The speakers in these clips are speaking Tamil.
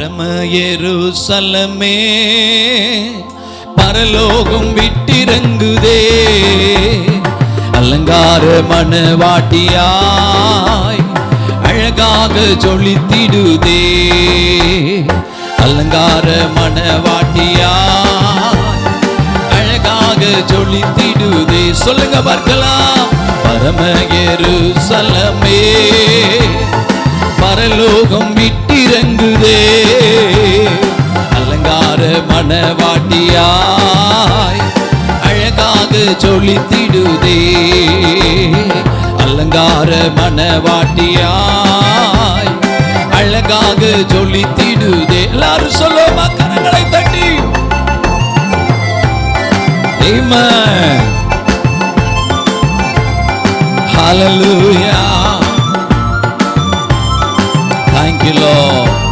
பரம எருசலமே பரலோகம் விட்டிறங்குதே. அலங்கார மணவாட்டியாய் அழகாக ஜொலித்திடுதே. அலங்கார மணவாட்டியாய் அழகாக சொல்லித்திடுதே சொல்லுங்க பார்க்கலாம். பரம எருசலமே பரலோகம் விட்டு ஜொலித்திடுதே அலங்கார மனவாட்டியாய் அழகாக ஜொலித்திடுதே எல்லாரும் சொல்லுவோமா? கரங்களை தட்டி. Hallelujah. Thank you, Lord.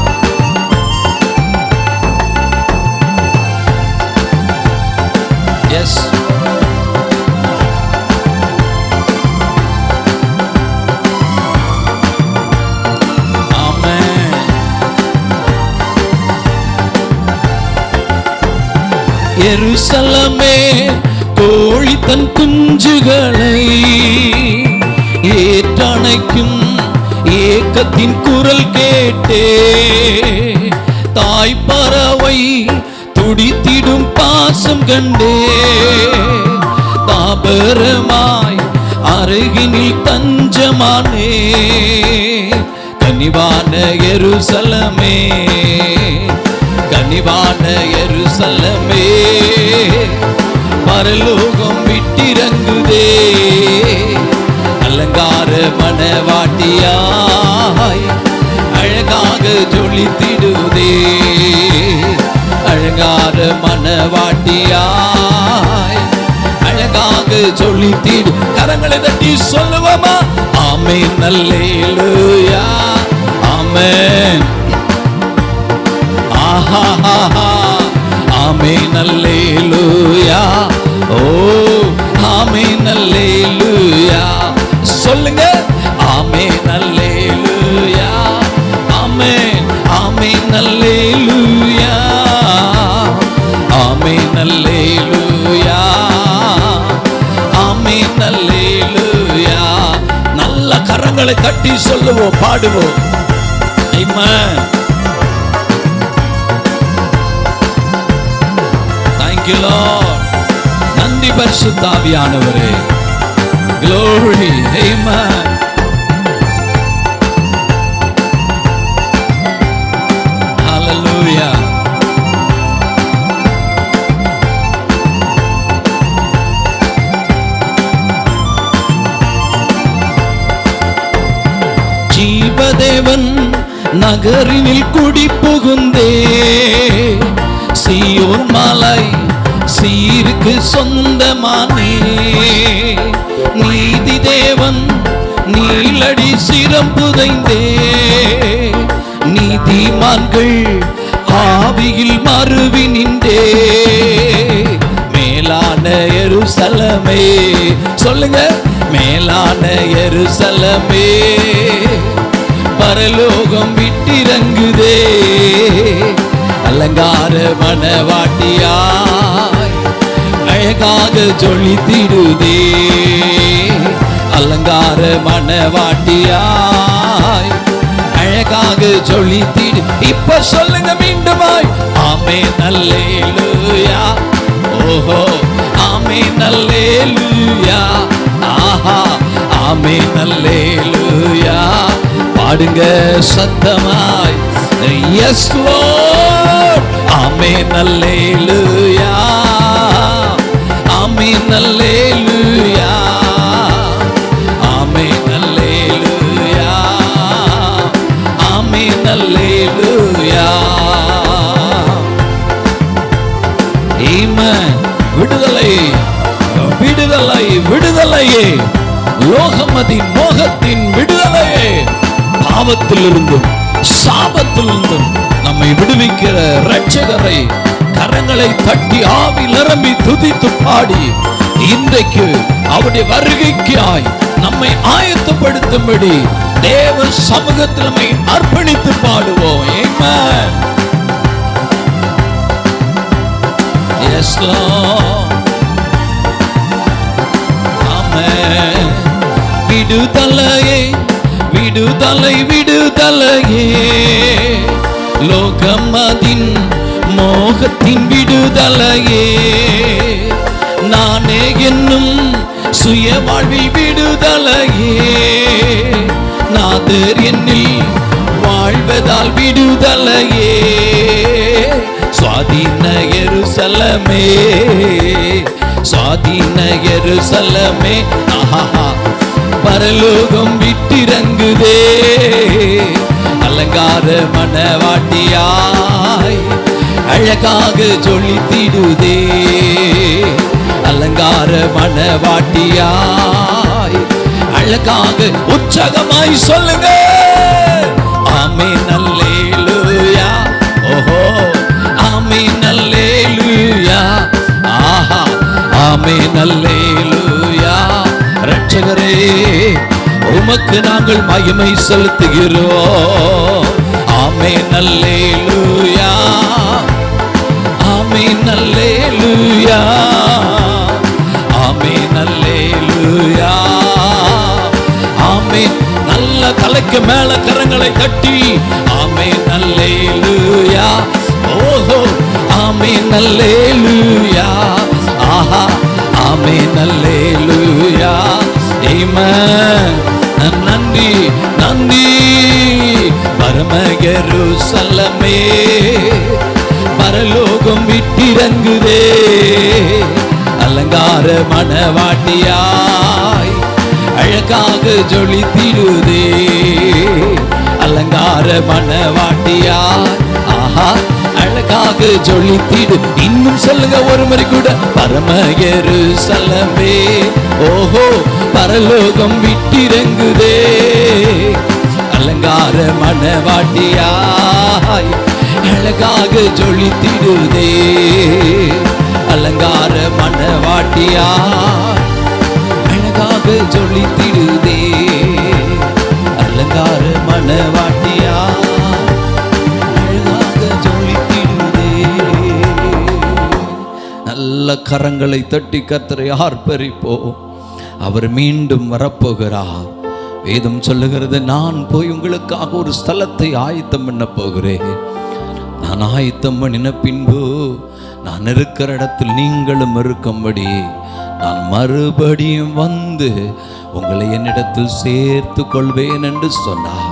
எருசலமே கோழி தன் குஞ்சுகளை ஏற்றணைக்கும் ஏக்கத்தின் குரல் கேட்டே. தாய் பறவை துடித்திடும் பாசம் கண்டே. தாபரமாய் அருகினில் தஞ்சமானே. கனிவான எருசலமே கனிவான எருசலமே. பரலோகம் விட்டிறங்குதே. அலங்கார மனவாட்டியாய் அழகாக ஜொலித்திடுதே. அழகார மனவாட்டியாய் அழகாக ஜொலித்திடு. கரங்களை தட்டி சொல்லுவோமா? ஆமென் நல்லேலூயா ஆமே ஆமென் அல்லேலூயா. ஓ ஆமீன் அல்லேலூயா. சொல்லுங்க. ஆமீன் அல்லேலூயா. ஆமீன் ஆமீன் அல்லேலூயா. ஆமீன் அல்லேலூயா. ஆமீன் அல்லேலூயா. நல்ல கரங்களை தட்டி சொல்லுவோம் பாடுவோம். Amen. Thank you, Lord. நன்றி பரிசுத்தாவியானவரே Glory. Amen. Hallelujah. ஜீவதேவன் நகரினில் குடி புகுந்தே சீயோன் மலை சீருக்கு சொந்தமானே. நீதி தேவன் நீலடி சிரம் புதைந்தே. நீதிமான்கள் ஆவியில் மறுவி நின்றே. மேலான எருசலமே சொல்லுங்க மேலான எருசலமே. பரலோகம் விட்டிறங்குதே. அலங்கார மனவாட்டியா அழகாக ஜொலித்திடுதே. அலங்கார மனவாட்டியாய் அழகாக ஜொலித்திடு. இப்ப சொல்லுங்க மீண்டுமாய் ஆமே நல்லேலூயா ஓஹோ ஆமே நல்லேலூயா ஆஹா ஆமே நல்லேலூயா பாடுங்க சத்தமாய். எஸ் ஆமே நல்லேலூயா ஆமீன் அல்லேலூயா. ஆமீன் அல்லேலூயா. ஆமீன் அல்லேலூயா. ஆமென் விடுதலை. விடுதலை விடுதலையே. லோகமதின் மோகத்தின் விடுதலையே. பாவத்திலிருந்தும் சாபத்திலிருந்தும் நம்மை விடுவிக்கிற இரட்சகரை கரங்களை தட்டி ஆவி நிரம்பி துதித்து பாடி இன்றைக்கு அவருடைய வருகைக்காய் நம்மை ஆயத்தப்படுத்தும்படி தேவ சமூகத்தில் நம்மை அர்ப்பணித்து பாடுவோம் ஏமன் Yes, Lord. Amen. விடுதலையே விடுதலை விடுதலையே மோகத்தின் விடுதலையே. நானே என்னும் சுய வாழ்வில் விடுதலையே. நாதர் என்னில் வாழ்வதால் விடுதலையே. சுவாதீன எருசலமே சுவாதீன எருசலமே ஆஹா பரலோகம் விட்டிறங்குதே. அலங்கார மனவாட்டியாய். அழகாக ஜொலித்திடுதே அலங்கார மனவாட்டியாய். அழகாக உற்சாகமாய் சொல்லுங்க. ஆமே நல்லேலுயா ஓஹோ ஆமே நல்லேலுயா ஆஹா ஆமே நல்லேலுயா ரட்சகரே உமக்கு நாங்கள் மகிமை செலுத்துகிறோம். ஆமே நல்லே நல்லேலூயா ஆமே நல்லேலூயா ஆமே நல்ல தலைக்கு மேல கரங்களை தட்டி. ஆமே நல்லேலூயா ஓஹோ. ஆமே நல்லேலூயா ஆஹா. ஆமே நல்லேலூயா ஆமென் நன்றி நன்றி. பரமகருசலமே பரலோகம் விட்டிறங்குதே. அலங்கார மனவாட்டியாய் அழகாக ஜொலித்திடுதே. அலங்கார மனவாட்டியாய் ஆஹா அழகாக ஜொலித்திடு. இன்னும் சொல்லுங்க ஒரு முறை கூட பரமயரு சலமே ஓஹோ பரலோகம் விட்டிறங்குதே. அலங்கார மனவாட்டியாய் அழகாக ஜொலித்திடுதே. அலங்கார மணவாட்டியாய் அழகாக ஜொலித்திடுதே. அலங்கார மணவாட்டியாய் அழகாக ஜொலித்திடுதே. நல்ல கரங்களை தட்டி கத்தரை ஆர்ப்பரிப்போம். அவர் மீண்டும் வரப்போகிறார். வேதம் சொல்லுகிறது நான் போய் உங்களுக்காக ஒரு ஸ்தலத்தை ஆயத்தம் பண்ண போகிறேன். நான் ஆயத்தம் பண்ணின பின்பு நான் இருக்கிற இடத்தில் நீங்களும் இருக்கும்படி நான் மறுபடியும் வந்து உங்களை என்னிடத்தில் சேர்த்து கொள்வேன் என்று சொன்னார்.